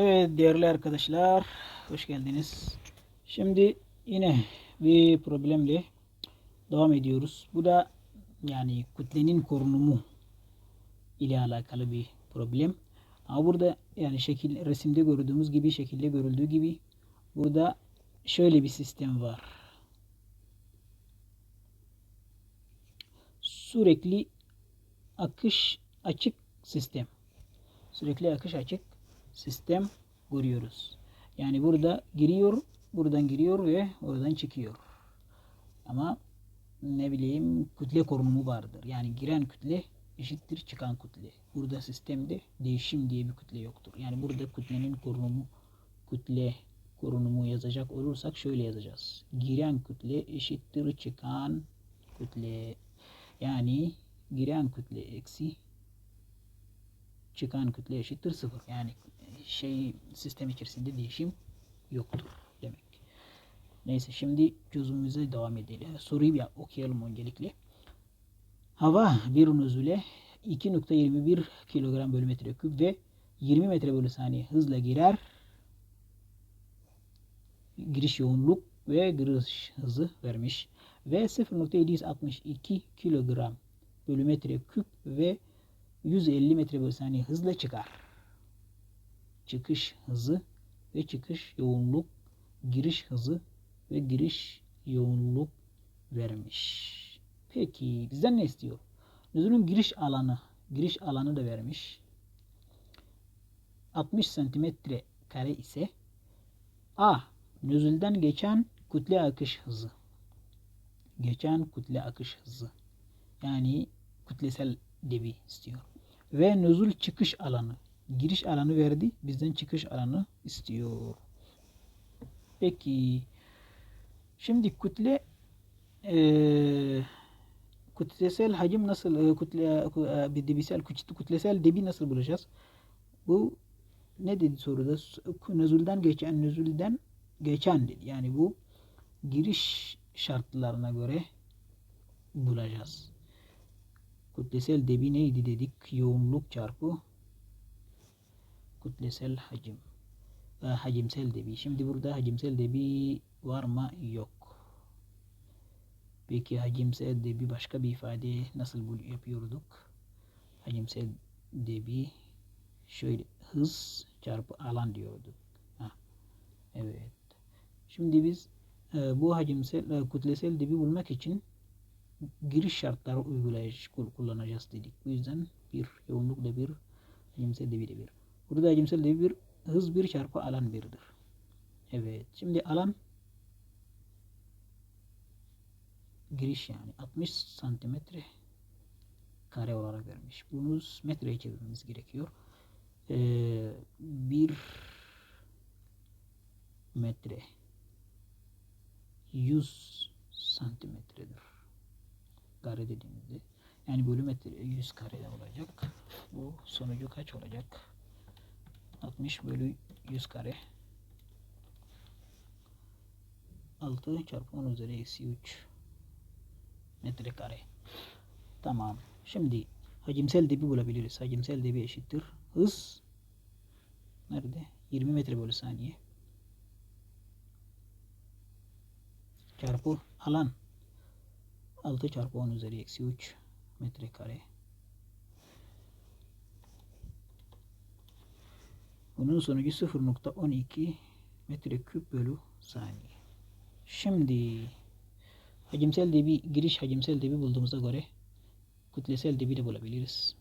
Evet değerli arkadaşlar hoş geldiniz. Şimdi yine bir problemle devam ediyoruz. Bu da yani kütlenin korunumu ile alakalı bir problem. Ama burada yani şekil resimde gördüğümüz gibi şekilde görüldüğü gibi burada şöyle bir sistem var. Sürekli akış açık sistem. Sürekli akış açık sistem görüyoruz. Yani burada giriyor, buradan giriyor ve oradan çıkıyor. Ama ne bileyim kütle korunumu vardır. Yani giren kütle eşittir çıkan kütle. Burada sistemde değişim diye bir kütle yoktur. Yani burada kütlenin korunumu kütle korunumu yazacak olursak şöyle yazacağız. Giren kütle eşittir çıkan kütle. Yani giren kütle eksi çıkan kütle eşittir sıfır. Yani şey sistem içerisinde değişim yoktur demek. Neyse şimdi çözümümüze devam edelim. Soruyu bir okuyalım öncelikle. Hava bir nüzule 2.21 kilogram bölü metre küp ve 20 metre bölü saniye hızla girer. Giriş yoğunluk ve giriş hızı vermiş. Ve 0.762 kilogram bölü metre küp ve 150 metre bölü saniye hızla çıkar. Çıkış hızı ve çıkış yoğunluk, giriş hızı ve giriş yoğunluk vermiş. Peki bizden ne istiyor? Nüzulün giriş alanı, giriş alanı da vermiş. 60 santimetre kare ise A. Nüzulden geçen kütle akış hızı. Geçen kütle akış hızı. Yani kütlesel debi istiyor. Ve nüzul çıkış alanı. Giriş alanı verdi. Bizden çıkış alanı istiyor. Peki. Şimdi kütle eee kütlesel hacim nasıl e, kütle e, debisel kütlesel debi nasıl bulacağız? Bu ne dedi soruda? Nüzulden geçen nüzulden geçen dedi. Yani bu giriş şartlarına göre bulacağız. Kütlesel debi neydi dedik? Yoğunluk çarpı kütlesel hacim. Hacimsel debi. Şimdi burada hacimsel debi var mı? Yok. Peki hacimsel debi başka bir ifade nasıl yapıyorduk? Hacimsel debi şöyle hız çarpı alan diyorduk. Ha. Evet. Şimdi biz e, bu hacimsel e, kütlesel debi bulmak için giriş şartları uygulayış kullanacağız dedik. Bu yüzden bir yoğunluk da bir hacimsel debi de bir. Burada hacimsel debi bir hız bir çarpı alan birdir. Evet. Şimdi alan giriş yani 60 santimetre kare olarak vermiş. Bunu metreye çevirmemiz gerekiyor. Ee, bir metre 100 santimetredir. Kare dediğimizde yani bölü metre 100 karede olacak. Bu sonucu kaç olacak? 60 bölü 100 kare 6 çarpı 10 üzeri eksi 3 metrekare. Tamam. Şimdi hacimsel debi bulabiliriz. Hacimsel debi eşittir. Hız nerede? 20 metre bölü saniye. Çarpı alan 6 çarpı 10 üzeri eksi 3 metrekare. Bunun sonucu 0.12 metreküp bölü saniye. Şimdi hacimsel debi, giriş hacimsel debi bulduğumuza göre kütlesel debi de bulabiliriz.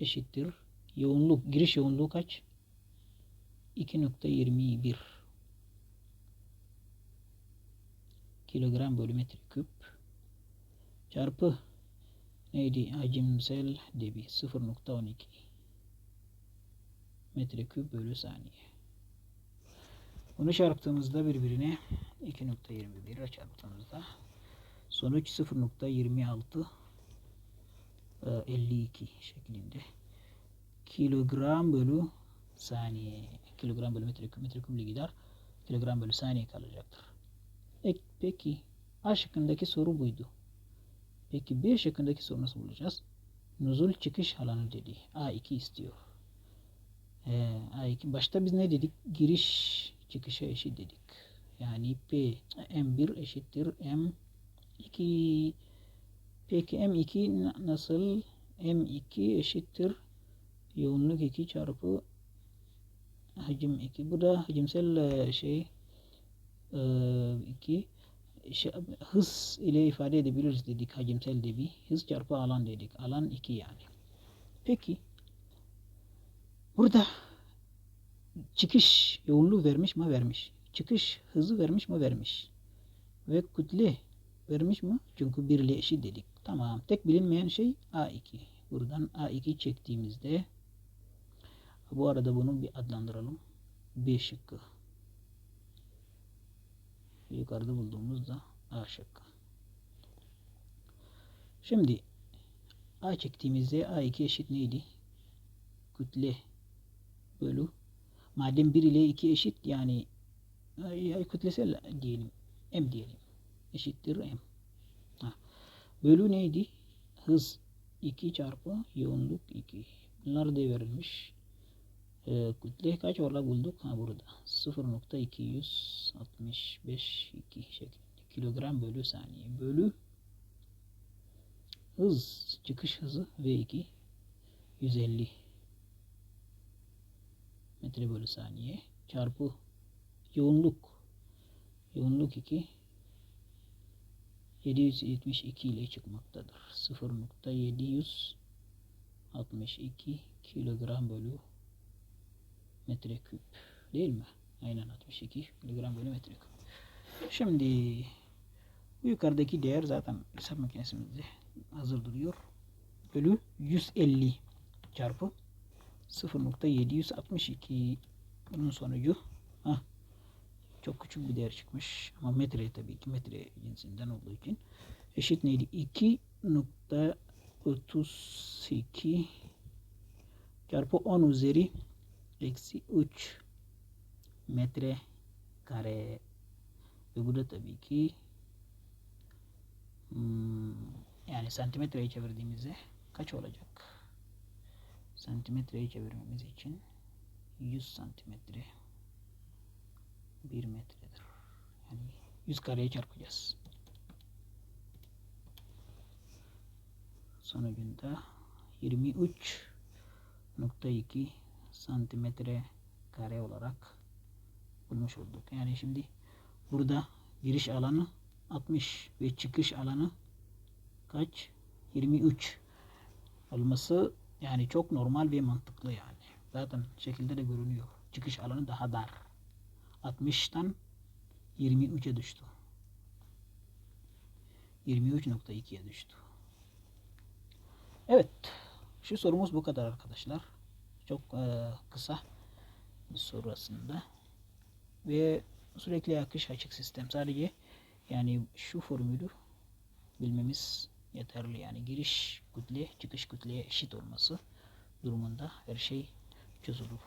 Eşittir. Yoğunluk, giriş yoğunluğu kaç? 2.21 kilogram bölü metreküp çarpı neydi? Hacimsel debi 0.12 metreküp bölü saniye. Bunu çarptığımızda birbirine 2.21 çarptığımızda sonuç 0.26 52 şeklinde kilogram bölü saniye kilogram bölü metreküp metreküple gider kilogram bölü saniye kalacaktır. Peki A şıkkındaki soru buydu. Peki B şıkkındaki soru nasıl bulacağız? Nuzul çıkış alanı dedi. A2 istiyor. Ee, A2 başta biz ne dedik? Giriş çıkışa eşit dedik. Yani P M1 eşittir M2 Peki M2 na- nasıl? M2 eşittir yoğunluk 2 çarpı hacim 2. Bu da hacimsel e, şey 2 şey, hız ile ifade edebiliriz dedik hacimsel debi. Hız çarpı alan dedik. Alan 2 yani. Peki burada çıkış yoğunluğu vermiş mi? Vermiş. Çıkış hızı vermiş mi? Vermiş. Ve kütle vermiş mi? Çünkü 1 ile eşit dedik. Tamam. Tek bilinmeyen şey A2. Buradan A2 çektiğimizde bu arada bunu bir adlandıralım. B şıkkı. Yukarıda bulduğumuz da A şıkkı. Şimdi A çektiğimizde A2 eşit neydi? Kütle bölü. Madem 1 ile 2 eşit yani kütlesel diyelim. M diyelim. Eşittir M. Ha. Bölü neydi? Hız 2 çarpı yoğunluk 2. Bunlar da verilmiş. Ee, kütle kaç olarak bulduk? Ha burada. 0.265 2 şeklinde. Kilogram bölü saniye. Bölü hız, çıkış hızı V2 150 metre bölü saniye çarpı yoğunluk yoğunluk 2 772 ile çıkmaktadır. 0.762 kilogram bölü metre küp değil mi? Aynen 62 kilogram bölü metre küp. Şimdi bu yukarıdaki değer zaten hesap makinesimizde hazır duruyor. Bölü 150 çarpı 0.762 bunun sonucu ha çok küçük bir değer çıkmış ama metre tabii ki metre cinsinden olduğu için eşit neydi 2.32 çarpı 10 üzeri eksi 3 metre kare ve bu da tabii ki hmm, yani santimetreye çevirdiğimizde kaç olacak? Santimetreye çevirmemiz için 100 santimetre 1 metredir. Yani 100 kareye çarpacağız. Sonucunda 23.2 santimetre kare olarak bulmuş olduk. Yani şimdi burada giriş alanı 60 ve çıkış alanı kaç? 23 olması yani çok normal ve mantıklı yani. Zaten şekilde de görünüyor. Çıkış alanı daha dar. 60'tan 23'e düştü. 23.2'ye düştü. Evet. Şu sorumuz bu kadar arkadaşlar. Çok e, kısa aslında. Ve sürekli akış açık sistem. Sadece yani şu formülü bilmemiz yeterli. Yani giriş kütle çıkış kütleye eşit olması durumunda her şey çözülür.